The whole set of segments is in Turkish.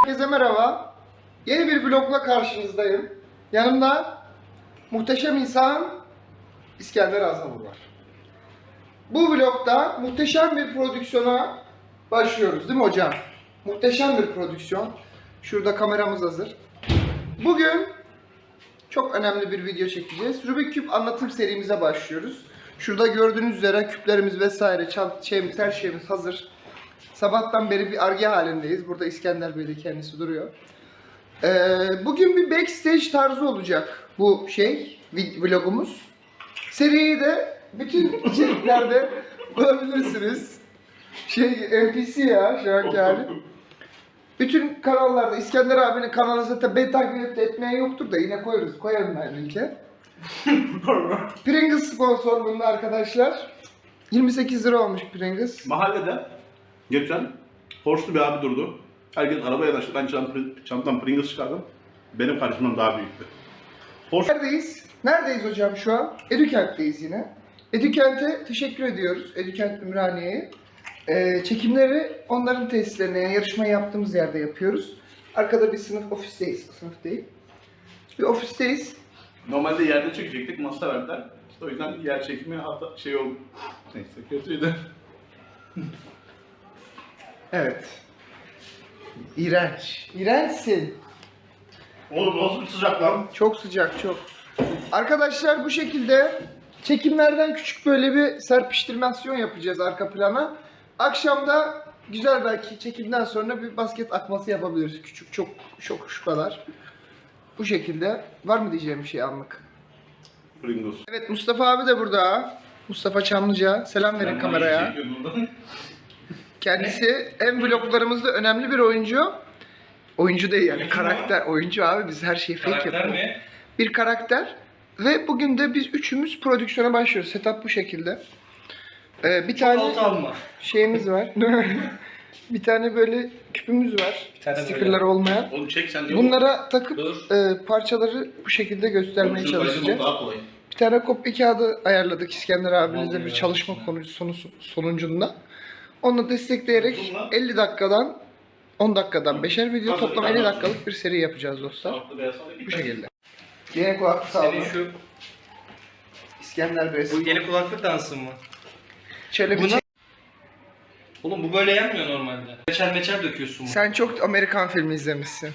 Herkese merhaba. Yeni bir vlogla karşınızdayım. Yanımda muhteşem insan İskender Aznavur var. Bu vlogda muhteşem bir prodüksiyona başlıyoruz değil mi hocam? Muhteşem bir prodüksiyon. Şurada kameramız hazır. Bugün çok önemli bir video çekeceğiz. Rubik Küp anlatım serimize başlıyoruz. Şurada gördüğünüz üzere küplerimiz vesaire, çant şeyimiz, her şeyimiz hazır. Sabahtan beri bir arge halindeyiz. Burada İskender Bey de kendisi duruyor. Ee, bugün bir backstage tarzı olacak bu şey, vlogumuz. Seriyi de bütün içeriklerde bulabilirsiniz. Şey, NPC ya şu anki hali. Bütün kanallarda İskender abinin kanalı zaten ben takip etmeyen yoktur da yine koyarız. Koyarım ben linke. Pringles sponsorluğunda arkadaşlar. 28 lira olmuş Pringles. Mahallede geçen Porsche bir abi durdu. Herkes arabaya yanaştı. Ben çantam Pringles çıkardım. Benim karşımdan daha büyüktü. Porsche Neredeyiz? Neredeyiz hocam şu an? Edükent'teyiz yine. Edükent'e teşekkür ediyoruz. Edükent Ümraniye'ye. Ee, çekimleri onların tesislerine, yani yarışmayı yaptığımız yerde yapıyoruz. Arkada bir sınıf ofisteyiz. Sınıf değil. Bir ofisteyiz. normalde yerde çekecektik. Masa verdiler. İşte o yüzden yer çekimi hata şey oldu. Neyse kötüydü. Evet. İğrenç. İğrençsin. Oğlum nasıl bir sıcak lan? Çok sıcak, çok. Arkadaşlar bu şekilde çekimlerden küçük böyle bir serpiştirmasyon yapacağız arka plana. Akşamda güzel belki çekimden sonra bir basket akması yapabiliriz. Küçük, çok, çok şu kadar. Bu şekilde. Var mı diyeceğim bir şey anlık? Pringles. Evet Mustafa abi de burada. Mustafa Çamlıca. Selam verin kameraya. Kendisi hem vloglarımızda önemli bir oyuncu. Oyuncu değil yani karakter. Oyuncu abi biz her şeyi fake Karakter yapıyoruz. mi? bir karakter ve bugün de biz üçümüz prodüksiyona başlıyoruz. Setup bu şekilde. Ee, bir tane alma. şeyimiz var. bir tane böyle küpümüz var. Bir tane böyle. Stickerlar olmayan. Oğlum çek sen diye. Bunlara takıp Dur. e, parçaları bu şekilde göstermeye çalışacağız. Daha kolay. Bir tane kopya kağıdı ayarladık İskender abimizle bir çalışma konu sonu, sonucunda. Onu destekleyerek Bunlar- 50 dakikadan 10 dakikadan 5'er video toplam 50 tamam. dakikalık bir seri yapacağız dostlar. Bu şekilde. Yine kulaklık sağlığı. Senin şu İskender Bey. bu yeni kulaklık dansın mı? Şöyle bir Buna- çek- Oğlum bu böyle yenmiyor normalde. Meçer meçer döküyorsun. bunu. Sen çok Amerikan filmi izlemişsin.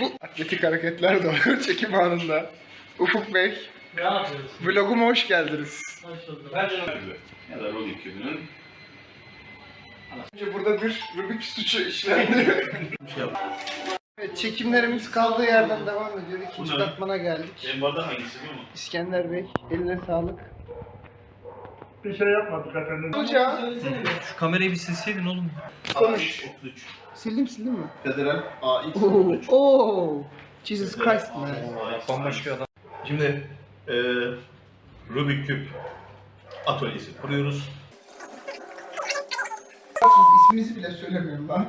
Bu atletik hareketler de oluyor çekim anında. Ufuk Bey, Ne yapıyorsun? vloguma hoş geldiniz. Ben de Ya da Rubik kübünün Önce burada bir Rubik suçu işlendi. şey yap. evet, çekimlerimiz kaldığı yerden devam ediyor. İkinci katmana geldik. Benim bardak hangisi biliyor musun? İskender Bey, eline sağlık. Bir şey yapmadık efendim. Hoca, Şu kamerayı bir silseydin oğlum. konuş. 33. Sildim sildim mi? Federal AX Oo, 33. oo. Jesus Christ man. Bambaşka adam. Şimdi e, Rubik küp atölyesi kuruyoruz. İsminizi bile söylemiyorum lan.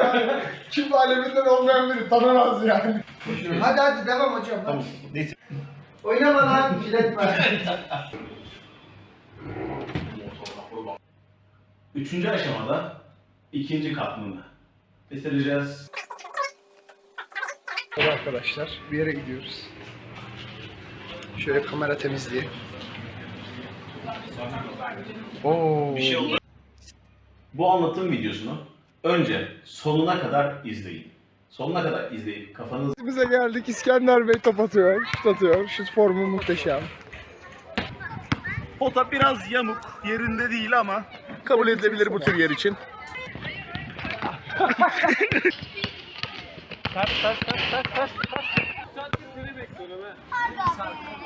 Kim aleminden olmayan biri tanımaz yani. hadi hadi devam hocam. Tamam. Neyse. Oynama lan, jiletme. Üçüncü aşamada ikinci katmanı bitireceğiz. Arkadaşlar, bir yere gidiyoruz. Şöyle kamera temizliği. Oo. Bir şey oldu. Bu anlatım videosunu önce sonuna kadar izleyin. Sonuna kadar izleyip kafanız Bize geldik. İskender Bey top atıyor, şut atıyor. Şut formu muhteşem. Pota biraz yamuk, yerinde değil ama kabul edilebilir bu tür yer için.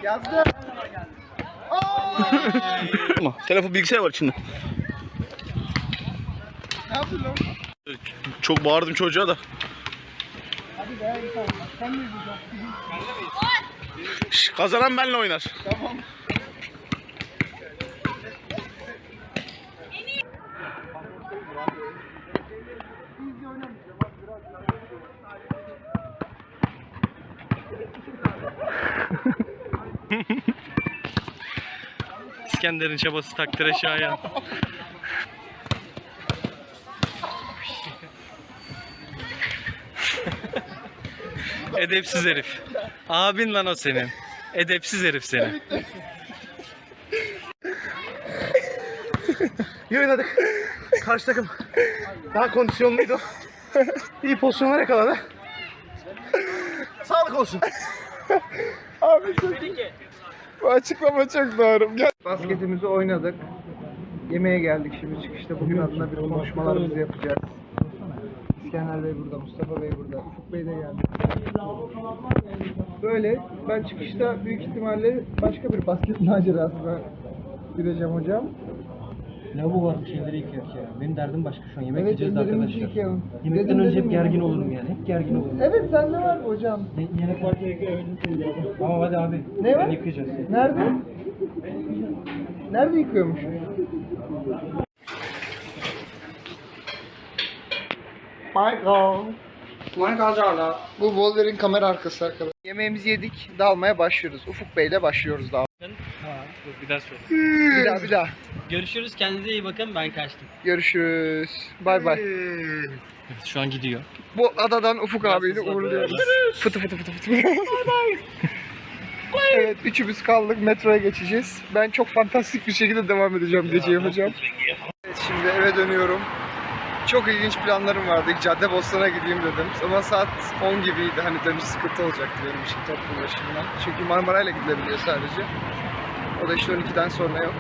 Yazdı. Telefon bilgisayar var içinde. Ne yapıyorsun lan? Çok bağırdım çocuğa da. Hadi be insan. Sen ne diyeceksin? Şş, kazanan benle oynar. Tamam. İskender'in çabası takdire şayan. Edepsiz herif. Abin lan o senin. Edepsiz herif seni. İyi oynadık. Karşı takım daha kondisyonluydu. İyi pozisyonlar yakaladı. Sağlık olsun. Abi çok Bu açıklama çok doğru. Gel. Basketimizi oynadık. Yemeğe geldik şimdi çıkışta bugün adına bir konuşmalarımızı yapacağız. İskender Bey burada, Mustafa Bey burada, Ufuk Bey de geldi. Böyle ben çıkışta büyük ihtimalle başka bir basket macerasına gideceğim hocam. Lavabo var şeyleri yıkayak ya. Benim derdim başka şu an. Yemek Evet yiyeceğiz de ellerimizi arkadaşlar. yıkayalım. Yemekten Dedim, önce dedim hep gergin ya. olurum yani. Hep gergin olurum. Evet sende var hocam? Ne, yemek var. Tamam hadi abi. Ne var? Ben yıkayacağız. Nerede? Nerede yıkıyormuşuz? Michael. Michael Bu Wolverine kamera arkası arkadaşlar. Yemeğimizi yedik, dalmaya başlıyoruz. Ufuk Bey'le başlıyoruz daha. Bir daha söyle. Bir daha bir daha. Görüşürüz. Kendinize iyi bakın. Ben kaçtım. Görüşürüz. Bay bay. Şu an gidiyor. Bu adadan Ufuk abiyle uğurluyoruz. Fıtı fıtı fıtı fıtı. evet üçümüz kaldık metroya geçeceğiz. Ben çok fantastik bir şekilde devam edeceğim gece yapacağım. Evet şimdi eve dönüyorum. Çok ilginç planlarım vardı. İlk Caddebostan'a gideyim dedim. Ama saat 10 gibiydi. Hani dönüş sıkıntı olacaktı benim için toplu ulaşımdan. Çünkü Marmaray'la gidilebiliyor sadece. O da işte 12'den sonra yok.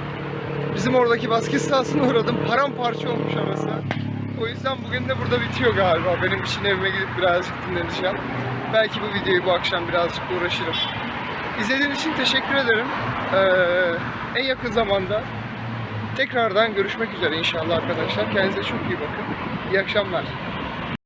Bizim oradaki basket sahasına uğradım. Paramparça olmuş orası. O yüzden bugün de burada bitiyor galiba. Benim için evime gidip birazcık dinleneceğim. Belki bu videoyu bu akşam birazcık uğraşırım. İzlediğiniz için teşekkür ederim. Ee, en yakın zamanda tekrardan görüşmek üzere inşallah arkadaşlar. Kendinize çok iyi bakın. İyi akşamlar.